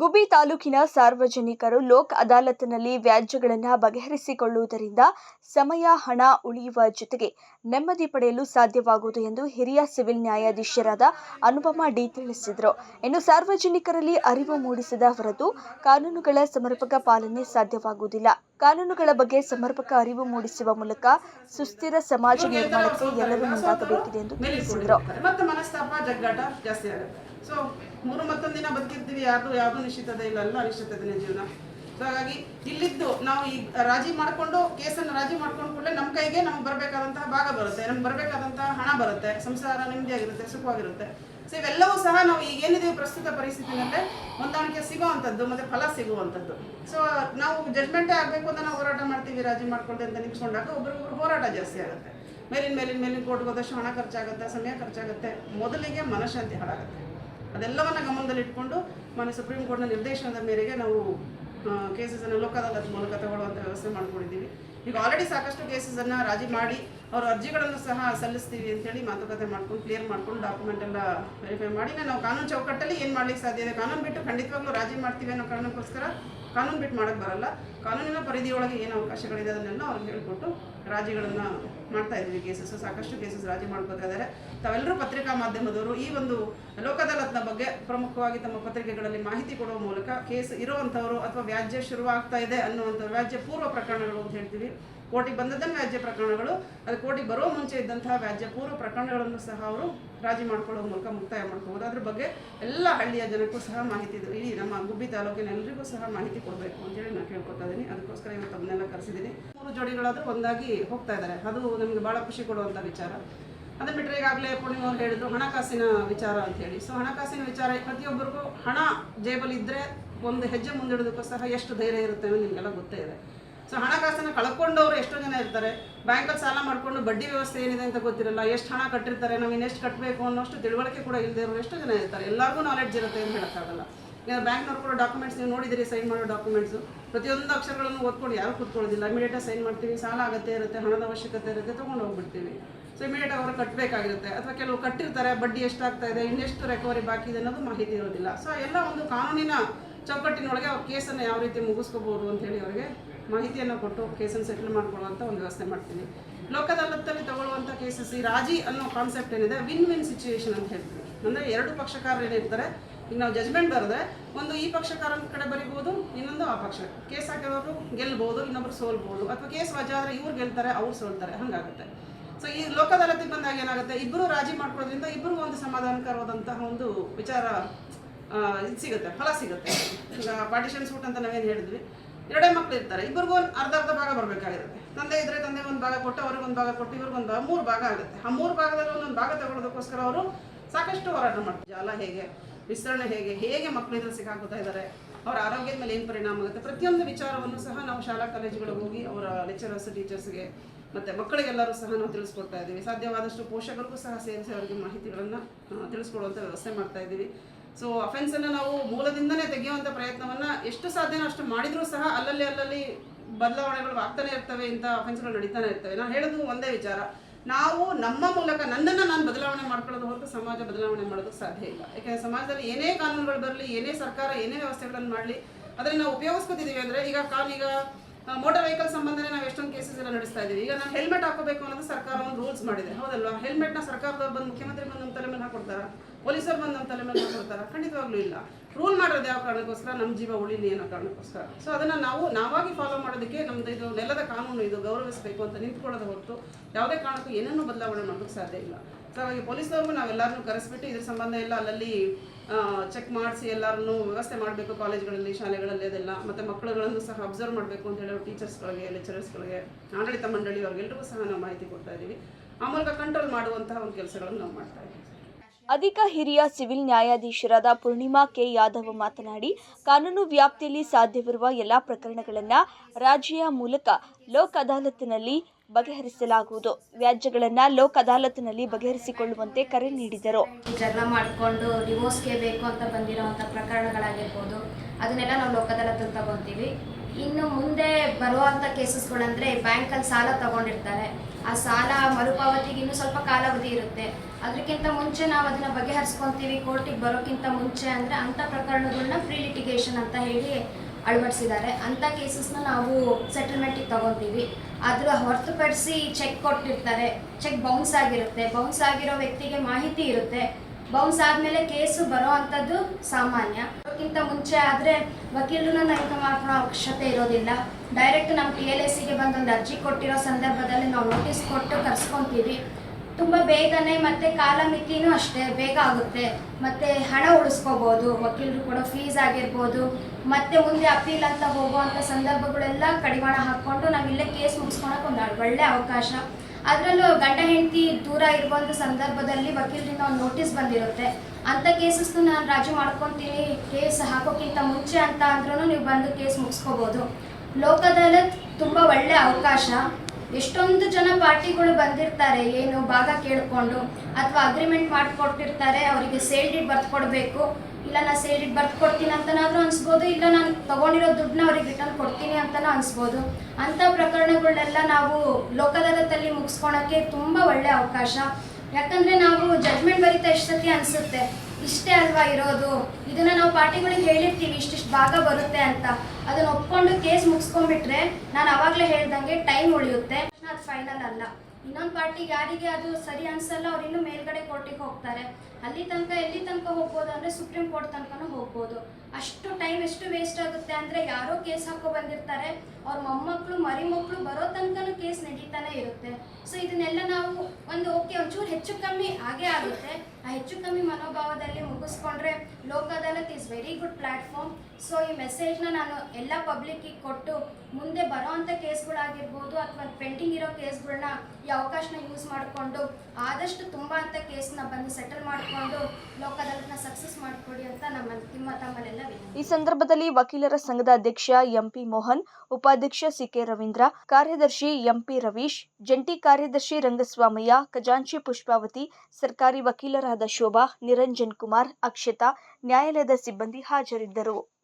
ಗುಬ್ಬಿ ತಾಲೂಕಿನ ಸಾರ್ವಜನಿಕರು ಲೋಕ್ ಅದಾಲತ್ನಲ್ಲಿ ವ್ಯಾಜ್ಯಗಳನ್ನು ಬಗೆಹರಿಸಿಕೊಳ್ಳುವುದರಿಂದ ಸಮಯ, ಹಣ ಉಳಿಯುವ ಜೊತೆಗೆ ನೆಮ್ಮದಿ ಪಡೆಯಲು ಸಾಧ್ಯವಾಗುವುದು ಎಂದು ಹಿರಿಯ ಸಿವಿಲ್ ನ್ಯಾಯಾಧೀಶರಾದ ಅನುಪಮಾ ಡಿ ತಿಳಿಸಿದರು. ಇನ್ನು ಸಾರ್ವಜನಿಕರಲ್ಲಿ ಅರಿವು ಮೂಡಿಸದ ಹೊರತು ಕಾನೂನುಗಳ ಸಮರ್ಪಕ ಪಾಲನೆ ಸಾಧ್ಯವಾಗುವುದಿಲ್ಲ. ಕಾನೂನುಗಳ ಬಗ್ಗೆ ಸಮರ್ಪಕ ಅರಿವು ಮೂಡಿಸುವ ಮೂಲಕ ಸುಸ್ಥಿರ ಸಮಾಜ ನಿರ್ಮಾಣಕ್ಕೆ ಎಲ್ಲರೂ ಮುಂದಾಗಬೇಕಿದೆ ಎಂದು ತಿಳಿಸಿದರು. ಮತ್ತೆ ಮನಸ್ತಾಪ, ಜಗ್ಗಾಟ ಜಾಸ್ತಿ ಆಗುತ್ತೆ. ಸೊ ಮೂರು ಮತ್ತೊಂದು ದಿನ ಬದುಕಿರ್ತೀವಿ ಯಾರು ಯಾವ್ದು ನಿಶ್ಚಿತತೆ ಇಲ್ಲ, ಎಲ್ಲ ಅನಿಶ್ಚಿತತೆ ಜೀವನ. ಸೊ ಹಾಗಾಗಿ ಇಲ್ಲಿದ್ದು ನಾವು ಈ ರಾಜಿ ಮಾಡಿಕೊಂಡು, ಕೇಸನ್ನು ರಾಜಿ ಮಾಡ್ಕೊಂಡು ಕೂಡಲೇ ನಮ್ಮ ಕೈಗೆ ನಮ್ಗೆ ಬರಬೇಕಾದಂತಹ ಭಾಗ ಬರುತ್ತೆ. ನಮ್ಗೆ ಬರಬೇಕಾದಂತಹ ಹಣ ಬರುತ್ತೆ. ಸಂಸಾರ ನೆಮ್ಮದಿಯಾಗಿರುತ್ತೆ, ಸುಖವಾಗಿರುತ್ತೆ. ಸೊ ಇವೆಲ್ಲವೂ ಸಹ ನಾವು ಈಗ ಏನಿದೆ ಪ್ರಸ್ತುತ ಪರಿಸ್ಥಿತಿನಲ್ಲೇ ಹೊಂದಾಣಿಕೆ ಸಿಗುವಂಥದ್ದು, ಮತ್ತೆ ಫಲ ಸಿಗುವಂಥದ್ದು. ಸೊ ನಾವು ಜಡ್ಜ್ಮೆಂಟೇ ಆಗಬೇಕು ಅಂತ ನಾವು ಹೋರಾಟ ಮಾಡ್ತೀವಿ, ರಾಜಿ ಮಾಡ್ಕೊಳ್ತೆ ಅಂತ ನಿಂತ್ಕೊಂಡಾಗ ಒಬ್ರಿಗೊಬ್ರು ಹೋರಾಟ ಜಾಸ್ತಿ ಆಗುತ್ತೆ. ಮೇಲಿನ ಮೇಲಿನ ಮೇಲಿನ ಕೋರ್ಟ್ಗೆ ಹೋದಷ್ಟು ಹಣ ಖರ್ಚಾಗುತ್ತೆ ಸಮಯ ಖರ್ಚಾಗುತ್ತೆ. ಮೊದಲಿಗೆ ಮನಃಶಾಂತಿ ಹಾಳಾಗುತ್ತೆ. ಅದೆಲ್ಲವನ್ನ ಗಮನದಲ್ಲಿಟ್ಕೊಂಡು ಮನೆ ಸುಪ್ರೀಂ ಕೋರ್ಟ್ನ ನಿರ್ದೇಶನದ ಮೇರೆಗೆ ನಾವು ಕೇಸಸನ್ನು ಲೋಕ ಅದಾಲತ್ ಮೂಲಕ ತಗೊಳ್ಳುವಂಥ ವ್ಯವಸ್ಥೆ ಮಾಡ್ಕೊಂಡಿದ್ದೀವಿ. ಈಗ ಆಲ್ರೆಡಿ ಸಾಕಷ್ಟು ಕೇಸಸನ್ನು ರಾಜಿ ಮಾಡಿ ಅವ್ರ ಅರ್ಜಿಗಳನ್ನು ಸಹ ಸಲ್ಲಿಸ್ತೀವಿ ಅಂತೇಳಿ ಮಾತುಕತೆ ಮಾಡ್ಕೊಂಡು ಕ್ಲಿಯರ್ ಮಾಡ್ಕೊಂಡು ಡಾಕ್ಯುಮೆಂಟ್ ಎಲ್ಲ ವೆರಿಫೈ ಮಾಡಿ. ನಾವು ಕಾನೂನು ಚೌಕಟ್ಟಲ್ಲಿ ಏನು ಮಾಡ್ಲಿಕ್ಕೆ ಸಾಧ್ಯ ಇದೆ? ಕಾನೂನು ಬಿಟ್ಟು ಖಂಡಿತವಾಗ್ಲೂ ರಾಜಿ ಮಾಡ್ತೀವಿ ಅನ್ನೋ ಕಾರಣಕ್ಕೋಸ್ಕರ ಕಾನೂನು ಬಿಟ್ಟು ಮಾಡೋಕ್ಕೆ ಬರಲ್ಲ. ಕಾನೂನಿನ ಪರಿಧಿಯೊಳಗೆ ಏನು ಅವಕಾಶಗಳಿದೆ ಅದನ್ನೆಲ್ಲ ಅವ್ರಿಗೆ ಹೇಳ್ಕೊಟ್ಟು ರಾಜಿಗಳನ್ನು ಮಾಡ್ತಾ ಇದ್ದೀವಿ ಕೇಸಸ್ ಸಾಕಷ್ಟು ಕೇಸಸ್ ರಾಜಿ ಮಾಡ್ಕೋತಾ ತಾವೆಲ್ಲರೂ ಪತ್ರಿಕಾ ಮಾಧ್ಯಮದವರು ಈ ಒಂದು ಲೋಕದಲತ್ನ ಬಗ್ಗೆ ಪ್ರಮುಖವಾಗಿ ತಮ್ಮ ಪತ್ರಿಕೆಗಳಲ್ಲಿ ಮಾಹಿತಿ ಕೊಡುವ ಮೂಲಕ ಕೇಸ್ ಇರುವಂಥವರು ಅಥವಾ ವ್ಯಾಜ್ಯ ಶುರುವಾಗ್ತಾ ಇದೆ ಅನ್ನುವಂಥ ವ್ಯಾಜ್ಯ ಪೂರ್ವ ಪ್ರಕರಣಗಳು ಅಂತ ಹೇಳ್ತೀವಿ. ಕೋರ್ಟಿಗೆ ಬಂದದ್ದನ್ನು ವ್ಯಾಜ್ಯ ಪ್ರಕರಣಗಳು, ಅದು ಕೋರ್ಟಿಗೆ ಬರೋ ಮುಂಚೆ ಇದ್ದಂತಹ ವ್ಯಾಜ್ಯ ಪೂರ್ವ ಪ್ರಕರಣಗಳನ್ನು ಸಹ ಅವರು ರಾಜಿ ಮಾಡ್ಕೊಳ್ಳೋ ಮೂಲಕ ಮುಕ್ತಾಯ ಮಾಡ್ಕೋಬಹುದು ಅದ್ರ ಬಗ್ಗೆ ಎಲ್ಲ ಹಳ್ಳಿಯ ಜನಕ್ಕೂ ಸಹ ಮಾಹಿತಿ ಇಡೀ ನಮ್ಮ ಗುಬ್ಬಿ ತಾಲೂಕಿನ ಎಲ್ಲರಿಗೂ ಸಹ ಮಾಹಿತಿ ಕೊಡಬೇಕು ಅಂತೇಳಿ ನಾನು ಕೇಳ್ಕೊತಾ ಇದ್ದೀನಿ. ಅದಕ್ಕೋಸ್ಕರ ಇವತ್ತು ಅದನ್ನೆಲ್ಲ ಕರೆಸಿದ್ದೀನಿ. ಮೂರು ಜೋಡಿಗಳಾದರೂ ಒಂದಾಗಿ ಹೋಗ್ತಾ ಇದ್ದಾರೆ. ಅದು ನಿಮಗೆ ಭಾಳ ಖುಷಿ ಕೊಡುವಂಥ ವಿಚಾರ. ಅದನ್ನ ಬಿಟ್ಟರೆ ಈಗಾಗಲೇ ಪೂರ್ಣಿಮಾ ಅವ್ರು ಹೇಳಿದ್ರು ಹಣಕಾಸಿನ ವಿಚಾರ ಅಂತ ಹೇಳಿ. ಸೊ ಹಣಕಾಸಿನ ವಿಚಾರ ಪ್ರತಿಯೊಬ್ಬರಿಗೂ ಹಣ ಜೇಬಲ್ಲಿ ಇದ್ದರೆ ಒಂದು ಹೆಜ್ಜೆ ಮುಂದಿಡೋದಕ್ಕೂ ಸಹ ಎಷ್ಟು ಧೈರ್ಯ ಇರುತ್ತೆ ಅನ್ನೋದು ನಿಮಗೆಲ್ಲ ಗೊತ್ತೇ ಇದೆ. ಸೊ ಹಣಕಾಸನ್ನು ಕಳ್ಕೊಂಡವರು ಎಷ್ಟೋ ಜನ ಇರ್ತಾರೆ. ಬ್ಯಾಂಕಲ್ಲಿ ಸಾಲ ಮಾಡಿಕೊಂಡು ಬಡ್ಡಿ ವ್ಯವಸ್ಥೆ ಏನಿದೆ ಅಂತ ಗೊತ್ತಿರಲ್ಲ. ಎಷ್ಟು ಹಣ ಕಟ್ಟಿರ್ತಾರೆ, ನಾವು ಇನ್ನೆಷ್ಟು ಕಟ್ಟಬೇಕು ಅನ್ನೋಷ್ಟು ತಿಳುವಳಿಕೆ ಕೂಡ ಇಲ್ಲದೆ ಇರೋರು ಎಷ್ಟೋ ಜನ ಇರ್ತಾರೆ. ಎಲ್ಲರಿಗೂ ನಾಲೆಡ್ಜ್ ಇರುತ್ತೆ ಅಂತ ಹೇಳೋಕ್ಕಾಗಲ್ಲ. ಬ್ಯಾಂಕ್ನವ್ರು ಕೂಡ ಡಾಕ್ಯುಮೆಂಟ್ಸ್ ನೀವು ನೋಡಿದಿರಿ ಸೈನ್ ಮಾಡೋ ಡಾಕ್ಯುಮೆಂಟ್ಸು ಪ್ರತಿಯೊಂದು ಅಕ್ಷರಗಳನ್ನು ಓದ್ಕೊಂಡು ಯಾರು ಕೂತ್ಕೊಳ್ಳೋದಿಲ್ಲ. ಇಮಿಡಿಯೇಟಾಗಿ ಸೈನ್ ಮಾಡ್ತೀವಿ, ಸಾಲ ಅಗತ್ಯ ಇರುತ್ತೆ, ಹಣದ ಅವಶ್ಯಕತೆ ಇರುತ್ತೆ, ತೊಗೊಂಡು ಹೋಗ್ಬಿಡ್ತೀವಿ. ಸೊ ಇಮಿಡಿಯೇಟ್ ಅವರು ಕಟ್ಟಬೇಕಾಗಿರುತ್ತೆ ಅಥವಾ ಕೆಲವು ಕಟ್ಟಿರ್ತಾರೆ, ಬಡ್ಡಿ ಎಷ್ಟಾಗ್ತಾ ಇದೆ, ಇನ್ನೆಷ್ಟು ರಿಕವರಿ ಬಾಕಿ ಇದೆ ಅನ್ನೋದು ಮಾಹಿತಿ ಇರೋದಿಲ್ಲ. ಸೊ ಎಲ್ಲ ಒಂದು ಕಾನೂನಿನ ಚೌಕಟ್ಟಿನೊಳಗೆ ಅವ್ರ ಕೇಸನ್ನು ಯಾವ ರೀತಿ ಮುಗಿಸ್ಕೋಬೋದು ಅಂತ ಹೇಳಿ ಅವರಿಗೆ ಮಾಹಿತಿಯನ್ನು ಕೊಟ್ಟು ಕೇಸನ್ನು ಸೆಟ್ಲ್ ಮಾಡ್ಕೊಳ್ಳುವಂಥ ಒಂದು ವ್ಯವಸ್ಥೆ ಮಾಡ್ತೀನಿ. ಲೋಕದಾಲತ್ತಲ್ಲಿ ತಗೊಳ್ಳುವಂಥ ಕೇಸಸ್ ಈ ರಾಜಿ ಅನ್ನೋ ಕಾನ್ಸೆಪ್ಟ್ ಏನಿದೆ ವಿನ್ ವಿನ್ ಸಿಚುವೇಶನ್ ಅಂತ ಹೇಳ್ತೀವಿ. ಅಂದರೆ ಎರಡು ಪಕ್ಷಕಾರರು ಏನಿರ್ತಾರೆ ಈಗ ನಾವು ಜಜ್ಮೆಂಟ್ ಬರೆದ್ರೆ ಒಂದು ಈ ಪಕ್ಷಕಾರನ ಕಡೆ ಬರಿಬೋದು, ಇನ್ನೊಂದು ಆ ಪಕ್ಷ. ಕೇಸ್ ಹಾಕಿದವರು ಗೆಲ್ಬೋದು, ಇನ್ನೊಬ್ರು ಸೋಲ್ಬೋದು. ಅಥವಾ ಕೇಸ್ ವಜಾ ಆದರೆ ಇವ್ರು ಗೆಲ್ತಾರೆ, ಅವ್ರು ಸೋಲ್ತಾರೆ. ಹಂಗಾಗುತ್ತೆ. ಸೊ ಈ ಲೋಕದಾಲತ್ತಿಗೆ ಬಂದಾಗ ಏನಾಗುತ್ತೆ? ಇಬ್ಬರು ರಾಜಿ ಮಾಡ್ಕೊಳ್ಳೋದ್ರಿಂದ ಇಬ್ಬರು ಒಂದು ಸಮಾಧಾನಕರವಾದಂತಹ ಒಂದು ವಿಚಾರ ಇದು ಸಿಗುತ್ತೆ, ಫಲ ಸಿಗುತ್ತೆ. ಈಗ ಪಾರ್ಟಿಷನ್ ಸೂಟ್ ಅಂತ ನಾವೇನು ಹೇಳಿದ್ವಿ. ಎರಡೇ ಮಕ್ಳು ಇರ್ತಾರೆ, ಇಬ್ಬರಿಗೂ ಒಂದು ಅರ್ಧ ಅರ್ಧ ಭಾಗ ಬರಬೇಕಾಗಿರುತ್ತೆ. ತಂದೆ ಇದ್ರೆ ತಂದೆ ಒಂದು ಭಾಗ ಕೊಟ್ಟು, ಅವ್ರಿಗೆ ಒಂದು ಭಾಗ ಕೊಟ್ಟು, ಇವ್ರಿಗೆ ಒಂದು ಭಾಗ, ಮೂರು ಭಾಗ ಆಗುತ್ತೆ. ಆ ಮೂರು ಭಾಗದಲ್ಲಿ ಒಂದೊಂದು ಭಾಗ ತಗೊಳ್ಳೋದಕ್ಕೋಸ್ಕರ ಅವರು ಸಾಕಷ್ಟು ಹೋರಾಟ ಮಾಡ್ತಾರೆ. ಜಾಲ ಹೇಗೆ, ವಿಸ್ತರಣೆ ಹೇಗೆ ಹೇಗೆ ಮಕ್ಕಳು ಇದ್ರಲ್ಲಿ ಸಿಕ್ಕಾಕೋತಾ ಇದ್ದಾರೆ, ಅವರ ಆರೋಗ್ಯದ ಮೇಲೆ ಏನು ಪರಿಣಾಮ ಆಗುತ್ತೆ, ಪ್ರತಿಯೊಂದು ವಿಚಾರವನ್ನು ಸಹ ನಾವು ಶಾಲಾ ಕಾಲೇಜುಗಳಿಗೆ ಹೋಗಿ ಅವರ ಲೆಕ್ಚರರ್ಸ್ ಟೀಚರ್ಸ್ಗೆ ಮತ್ತು ಮಕ್ಕಳಿಗೆಲ್ಲರೂ ಸಹ ನಾವು ತಿಳಿಸ್ಕೊಡ್ತಾ ಇದ್ದೀವಿ. ಸಾಧ್ಯವಾದಷ್ಟು ಪೋಷಕರಿಗೂ ಸಹ ಸೇರಿಸಿ ಅವರಿಗೆ ಮಾಹಿತಿಗಳನ್ನು ತಿಳಿಸ್ಕೊಡುವಂಥ ವ್ಯವಸ್ಥೆ ಮಾಡ್ತಾ ಇದ್ದೀವಿ. ಸೊ ಅಫೆನ್ಸನ್ನು ನಾವು ಮೂಲದಿಂದನೇ ತೆಗೆಯುವಂಥ ಪ್ರಯತ್ನವನ್ನು ಎಷ್ಟು ಸಾಧ್ಯನೋ ಅಷ್ಟು ಮಾಡಿದರೂ ಸಹ ಅಲ್ಲಲ್ಲಿ ಅಲ್ಲಲ್ಲಿ ಬದಲಾವಣೆಗಳು ಆಗ್ತಾನೆ ಇರ್ತವೆ, ಇಂಥ ಅಫೆನ್ಸ್ಗಳು ನಡೀತಾನೆ ಇರ್ತವೆ. ನಾನು ಹೇಳೋದು ಒಂದೇ ವಿಚಾರ. ನಾವು ನಮ್ಮ ಮೂಲಕ ನನ್ನನ್ನು ನಾನು ಬದಲಾವಣೆ ಮಾಡ್ಕೊಳ್ಳೋದು ಹೊರತು ಸಮಾಜ ಬದಲಾವಣೆ ಮಾಡೋದಕ್ಕೆ ಸಾಧ್ಯ ಇಲ್ಲ. ಯಾಕೆಂದರೆ ಸಮಾಜದಲ್ಲಿ ಏನೇ ಕಾನೂನುಗಳು ಬರಲಿ, ಏನೇ ಸರ್ಕಾರ, ಏನೇ ವ್ಯವಸ್ಥೆಗಳನ್ನು ಮಾಡಲಿ, ಅದನ್ನು ನಾವು ಉಪಯೋಗಿಸ್ಕೊತಿದ್ದೀವಿ ಅಂದರೆ ಈಗ ಈಗ ಮೋಟಾರ್ ವೆಹಿಕಲ್ ಸಂಬಂಧನೇ ನಾವು ಎಷ್ಟೊಂದು ಕೇಸಸ್ ಎಲ್ಲ ನಡೆಸ್ತಾ ಇದ್ದೀವಿ ಈಗ ನಾನು ಹೆಲ್ಮೆಟ್ ಹಾಕೋಬೇಕು ಅನ್ನೋದು ಸರ್ಕಾರ ಒಂದು ರೂಲ್ಸ್ ಮಾಡಿದೆ. ಹೌದಲ್ವಾ? ಹೆಲ್ಮೆಟ್ನ ಸರ್ಕಾರದವ್ರು ಬಂದು ಮುಖ್ಯಮಂತ್ರಿ ಬಂದು ನಮ್ಮ ತಲೆ ಮೇಲೆ ಹಾಕೊಡ್ತಾರ? ಪೊಲೀಸರು ಬಂದು ನಮ್ಮ ತಲೆ ಮೇಲೆ ಹಾಕೊಡ್ತಾರ ಖಂಡಿತವಾಗ್ಲೂ ಇಲ್ಲ. ರೂಲ್ ಮಾಡೋದು ಯಾವ ಕಾರಣಕ್ಕೋಸ್ಕರ? ನಮ್ಮ ಜೀವ ಉಳಿಲಿ ಅನ್ನೋ ಕಾರಣಕ್ಕೋಸ್ಕರ. ಸೊ ಅದನ್ನು ನಾವು, ನಾವಾಗಿ ಫಾಲೋ ಮಾಡೋದಕ್ಕೆ ನಮ್ದು ಇದು ನೆಲದ ಕಾನೂನು, ಇದು ಗೌರವಿಸಬೇಕು ಅಂತ ನಿಂತ್ಕೊಳ್ಳೋದು ಹೊರತು ಯಾವುದೇ ಕಾರಣಕ್ಕೂ ಏನನ್ನೂ ಬದಲಾವಣೆ ಮಾಡೋದಕ್ಕೆ ಸಾಧ್ಯ ಇಲ್ಲ. ಸೊ ಹಾಗಾಗಿ ಪೊಲೀಸ್ನವ್ರಿಗೂ ನಾವೆಲ್ಲರನ್ನೂ ಕರೆಸ್ಬಿಟ್ಟು ಇದ್ರ ಸಂಬಂಧ ಎಲ್ಲ ಅಲ್ಲಲ್ಲಿ ಚೆಕ್ ಮಾಡಿಸಿ ಎಲ್ಲರನ್ನೂ ವ್ಯವಸ್ಥೆ ಮಾಡಬೇಕು ಕಾಲೇಜ್ಗಳಲ್ಲಿ, ಶಾಲೆಗಳಲ್ಲಿ ಅದೆಲ್ಲ. ಮತ್ತು ಮಕ್ಕಳುಗಳನ್ನು ಸಹ ಅಬ್ಸರ್ವ್ ಮಾಡಬೇಕು ಅಂತ ಹೇಳೋ ಟೀಚರ್ಸ್ಗಳಿಗೆ ಲೆಕ್ಚರರ್ಸ್ಗಳಿಗೆ ಆಡಳಿತ ಮಂಡಳಿಯವ್ರಿಗೆಲ್ರಿಗೂ ಸಹ ನಾವು ಮಾಹಿತಿ ಕೊಡ್ತಾ ಇದ್ದೀವಿ. ಆ ಮೂಲಕ ಕಂಟ್ರೋಲ್ ಮಾಡುವಂತಹ ಒಂದು ಕೆಲಸಗಳನ್ನು ನಾವು ಮಾಡ್ತಾ ಇದ್ದೀವಿ. ಅಧಿಕ ಹಿರಿಯ ಸಿವಿಲ್ ನ್ಯಾಯಾಧೀಶರಾದ ಪೂರ್ಣಿಮಾ ಕೆ. ಯಾದವ್ ಮಾತನಾಡಿ, ಕಾನೂನು ವ್ಯಾಪ್ತಿಯಲ್ಲಿ ಸಾಧ್ಯವಿರುವ ಎಲ್ಲ ಪ್ರಕರಣಗಳನ್ನು ರಾಜ್ಯ ಮೂಲಕ ಲೋಕ್ ಅದಾಲತ್ನಲ್ಲಿ ಬಗೆಹರಿಸಲಾಗುವುದು. ವ್ಯಾಜ್ಯಗಳನ್ನು ಲೋಕ್ ಅದಾಲತ್ನಲ್ಲಿ ಬಗೆಹರಿಸಿಕೊಳ್ಳುವಂತೆ ಕರೆ ನೀಡಿದರು. ಜಗಳ ಮಾಡಿಕೊಂಡು ಡಿವೋರ್ಸ್ಗೆ ಬೇಕು ಅಂತ ಬಂದಿರುವಂತಹ ಪ್ರಕರಣಗಳಾಗಿರ್ಬೋದು, ಅದನ್ನೆಲ್ಲ ನಾವು ಲೋಕದಲ್ಲತ್ತಲ್ಲಿ ತಗೊತೀವಿ. ಇನ್ನು ಮುಂದೆ ಬರುವಂಥ ಕೇಸಸ್ಗಳಂದರೆ ಬ್ಯಾಂಕಲ್ಲಿ ಸಾಲ ತಗೊಂಡಿರ್ತಾರೆ. ಆ ಸಾಲ ಮರುಪಾವತಿಗೆ ಇನ್ನೂ ಸ್ವಲ್ಪ ಕಾಲಾವಧಿ ಇರುತ್ತೆ. ಅದಕ್ಕಿಂತ ಮುಂಚೆ ನಾವು ಅದನ್ನು ಬಗೆಹರಿಸ್ಕೊತೀವಿ. ಕೋರ್ಟಿಗೆ ಬರೋಕ್ಕಿಂತ ಮುಂಚೆ ಅಂದರೆ ಅಂಥ ಪ್ರಕರಣಗಳನ್ನ ಫ್ರೀ ಲಿಟಿಗೇಷನ್ ಅಂತ ಹೇಳಿ ಅಳವಡಿಸಿದ್ದಾರೆ. ಅಂಥ ಕೇಸಸ್ನ ನಾವು ಸೆಟಲ್ಮೆಂಟಿಗೆ ತಗೊತೀವಿ. ಅದರ ಹೊರತುಪಡಿಸಿ ಚೆಕ್ ಕೊಟ್ಟಿರ್ತಾರೆ. ಚೆಕ್ ಬೌನ್ಸ್ ಆಗಿರುತ್ತೆ. ಬೌನ್ಸ್ ಆಗಿರೋ ವ್ಯಕ್ತಿಗೆ ಮಾಹಿತಿ ಇರುತ್ತೆ. ಬೌನ್ಸ್ ಆದಮೇಲೆ ಕೇಸು ಬರೋ ಅಂಥದ್ದು ಸಾಮಾನ್ಯ. ಅದಕ್ಕಿಂತ ಮುಂಚೆ ಆದರೆ ವಕೀಲರನ್ನ ನೇಮಕ ಮಾಡೋ ಅವಶ್ಯಕತೆ ಇರೋದಿಲ್ಲ. ಡೈರೆಕ್ಟ್ ನಮ್ಮ ಟಿ ಎಲ್ ಎಸ್ಸಿಗೆ ಬಂದೊಂದು ಅರ್ಜಿ ಕೊಟ್ಟಿರೋ ಸಂದರ್ಭದಲ್ಲಿ ನಾವು ನೋಟಿಸ್ ಕೊಟ್ಟು ಕರ್ಸ್ಕೊತೀವಿ. ತುಂಬ ಬೇಗನೆ ಮತ್ತು ಕಾಲಮಿತಿನೂ ಅಷ್ಟೇ, ಬೇಗ ಆಗುತ್ತೆ. ಮತ್ತು ಹಣ ಉಳಿಸ್ಕೋಬೋದು, ವಕೀಲರು ಕೂಡ ಫೀಸ್ ಆಗಿರ್ಬೋದು, ಮತ್ತೆ ಮುಂದೆ ಅಪೀಲ್ ಅಂತ ಹೋಗುವಂಥ ಸಂದರ್ಭಗಳೆಲ್ಲ ಕಡಿವಾಣ ಹಾಕ್ಕೊಂಡು ನಾವಿಲ್ಲೇ ಕೇಸ್ ಮುಗಿಸ್ಕೊಳಕ್ಕೆ ಒಂದು ಒಳ್ಳೆ ಅವಕಾಶ. ಅದರಲ್ಲೂ ಗಂಡ ಹೆಂಡತಿ ದೂರ ಇರುವಂಥ ಸಂದರ್ಭದಲ್ಲಿ ವಕೀಲರಿಂದ ಒಂದು ನೋಟಿಸ್ ಬಂದಿರುತ್ತೆ. ಅಂಥ ಕೇಸಸ್ನು ನಾನು ರಾಜು ಮಾಡ್ಕೊತೀನಿ, ಕೇಸ್ ಹಾಕೋಕ್ಕಿಂತ ಮುಂಚೆ ಅಂತ ಅಂದ್ರೂ ನೀವು ಬಂದು ಕೇಸ್ ಮುಗಿಸ್ಕೋಬೋದು. ಲೋಕ್ ಅದಾಲತ್ ತುಂಬ ಒಳ್ಳೆ ಅವಕಾಶ. ಎಷ್ಟೊಂದು ಜನ ಪಾರ್ಟಿಗಳು ಬಂದಿರ್ತಾರೆ, ಏನು ಭಾಗ ಕೇಳಿಕೊಂಡು ಅಥವಾ ಅಗ್ರಿಮೆಂಟ್ ಮಾಡಿಕೊಟ್ಟಿರ್ತಾರೆ, ಅವರಿಗೆ ಸೇಲ್ ಡೀಡ್ ಬರ್ದು ಕೊಡಬೇಕು ಇಲ್ಲ ನಾನು ಡೀಡ್ ಬರ್ದು ಕೊಡ್ತೀನಿ ಅಂತನಾದ್ರೂ ಅನ್ಸ್ಬೋದು, ಇಲ್ಲ ನಾನು ತಗೊಂಡಿರೋ ದುಡ್ಡನ್ನ ಅವ್ರಿಗೆ ರಿಟರ್ನ್ ಕೊಡ್ತೀನಿ ಅಂತಲೂ ಅನ್ಸ್ಬೋದು. ಅಂಥ ಪ್ರಕರಣಗಳನ್ನೆಲ್ಲ ನಾವು ಲೋಕದಾಲತ್ತಲ್ಲಿ ಮುಗಿಸ್ಕೊಳಕ್ಕೆ ತುಂಬ ಒಳ್ಳೆ ಅವಕಾಶ. ಯಾಕಂದರೆ ನಾವು ಜಡ್ಮೆಂಟ್ ಬರೀತಾ ಎಷ್ಟೊತ್ತಿ ಸತಿ ಅನಿಸುತ್ತೆ? ಇಷ್ಟೇ ಅಲ್ವಾ ಇರೋದು? ಇದನ್ನು ನಾವು ಪಾರ್ಟಿಗಳಿಗೆ ಹೇಳಿರ್ತೀವಿ, ಇಷ್ಟಿಷ್ಟು ಭಾಗ ಬರುತ್ತೆ ಅಂತ. ಅದನ್ನ ಒಪ್ಕೊಂಡು ಕೇಸ್ ಮುಗಿಸ್ಕೊಂಡ್ಬಿಟ್ರೆ ನಾನು ಅವಾಗಲೇ ಹೇಳ್ದಂಗೆ ಟೈಮ್ ಉಳಿಯುತ್ತೆ. ಅದು ಫೈನಲ್ ಅಲ್ಲ. ಇನ್ನೊಂದು ಪಾರ್ಟಿಗೆ ಯಾರಿಗೆ ಅದು ಸರಿ ಅನ್ಸಲ್ಲ, ಅವ್ರು ಇನ್ನೂ ಮೇಲ್ಗಡೆ ಕೋರ್ಟಿಗೆ ಹೋಗ್ತಾರೆ. ಅಲ್ಲಿ ತನಕ, ಎಲ್ಲಿ ತನಕ ಹೋಗ್ಬೋದು ಅಂದರೆ ಸುಪ್ರೀಂ ಕೋರ್ಟ್ ತನಕನೂ ಹೋಗ್ಬೋದು. ಅಷ್ಟು ಟೈಮ್ ಎಷ್ಟು ವೇಸ್ಟ್ ಆಗುತ್ತೆ ಅಂದರೆ ಯಾರೋ ಕೇಸ್ ಹಾಕೋ ಬಂದಿರ್ತಾರೆ, ಅವ್ರ ಮೊಮ್ಮಕ್ಕಳು ಮರಿ ಮಕ್ಕಳು ಬರೋ ತನಕನೂ ಕೇಸ್ ನಡೀತಾನೆ ಇರುತ್ತೆ. ಸೊ ಇದನ್ನೆಲ್ಲ ನಾವು ಒಂದು ಓಕೆ ಒಂಚೂರು ಹೆಚ್ಚು ಕಮ್ಮಿ ಆಗೇ ಆಗುತ್ತೆ. ಆ ಹೆಚ್ಚು ಕಮ್ಮಿ ಮನೋಭಾವದಲ್ಲಿ ಮುಗಿಸ್ಕೊಂಡ್ರೆ Lok Adalat is very good platform so ಈ ಮೆಸೇಜ್ನ ನಾನು ಎಲ್ಲ ಪಬ್ಲಿಕ್ಕಿಗೆ ಕೊಟ್ಟು, ಮುಂದೆ ಬರೋ ಅಂಥ ಕೇಸ್ಗಳಾಗಿರ್ಬೋದು ಅಥವಾ ಪೆಂಡಿಂಗ್ ಇರೋ ಕೇಸ್ಗಳನ್ನ ಈ ಅವಕಾಶನ ಯೂಸ್ ಮಾಡಿಕೊಂಡು ಆದಷ್ಟು ತುಂಬ ಅಂತ ಕೇಸ್ನ ಬಂದು ಸೆಟಲ್ ಮಾಡಿಕೊಂಡು ಲೋಕ್ ಅದಾಲತ್ನ ಸಕ್ಸಸ್ ಮಾಡಿಕೊಡಿ ಅಂತ ನಮ್ಮ ನಿಮ್ಮ ತಮ್ಮಲ್ಲೆಲ್ಲ ವಿನಂತಿ. ಈ ಸಂದರ್ಭದಲ್ಲಿ ವಕೀಲರ ಸಂಘದ ಅಧ್ಯಕ್ಷ ಎಂಪಿ ಮೋಹನ್, ಉಪಾಧ್ಯಕ್ಷ ಸಿಕೆ ರವೀಂದ್ರ, ಕಾರ್ಯದರ್ಶಿ ಎಂಪಿ ರವೀಶ್, ಜಂಟಿ ಕಾರ್ಯದರ್ಶಿ ರಂಗಸ್ವಾಮಯ್ಯ, ಖಜಾಂಚಿ ಪುಷ್ಪಾವತಿ, ಸರ್ಕಾರಿ ವಕೀಲರಾದ ಶೋಭಾ, ನಿರಂಜನ್ ಕುಮಾರ್, ಅಕ್ಷತಾ, ನ್ಯಾಯಾಲಯದ ಸಿಬ್ಬಂದಿ ಹಾಜರಿದ್ದರು.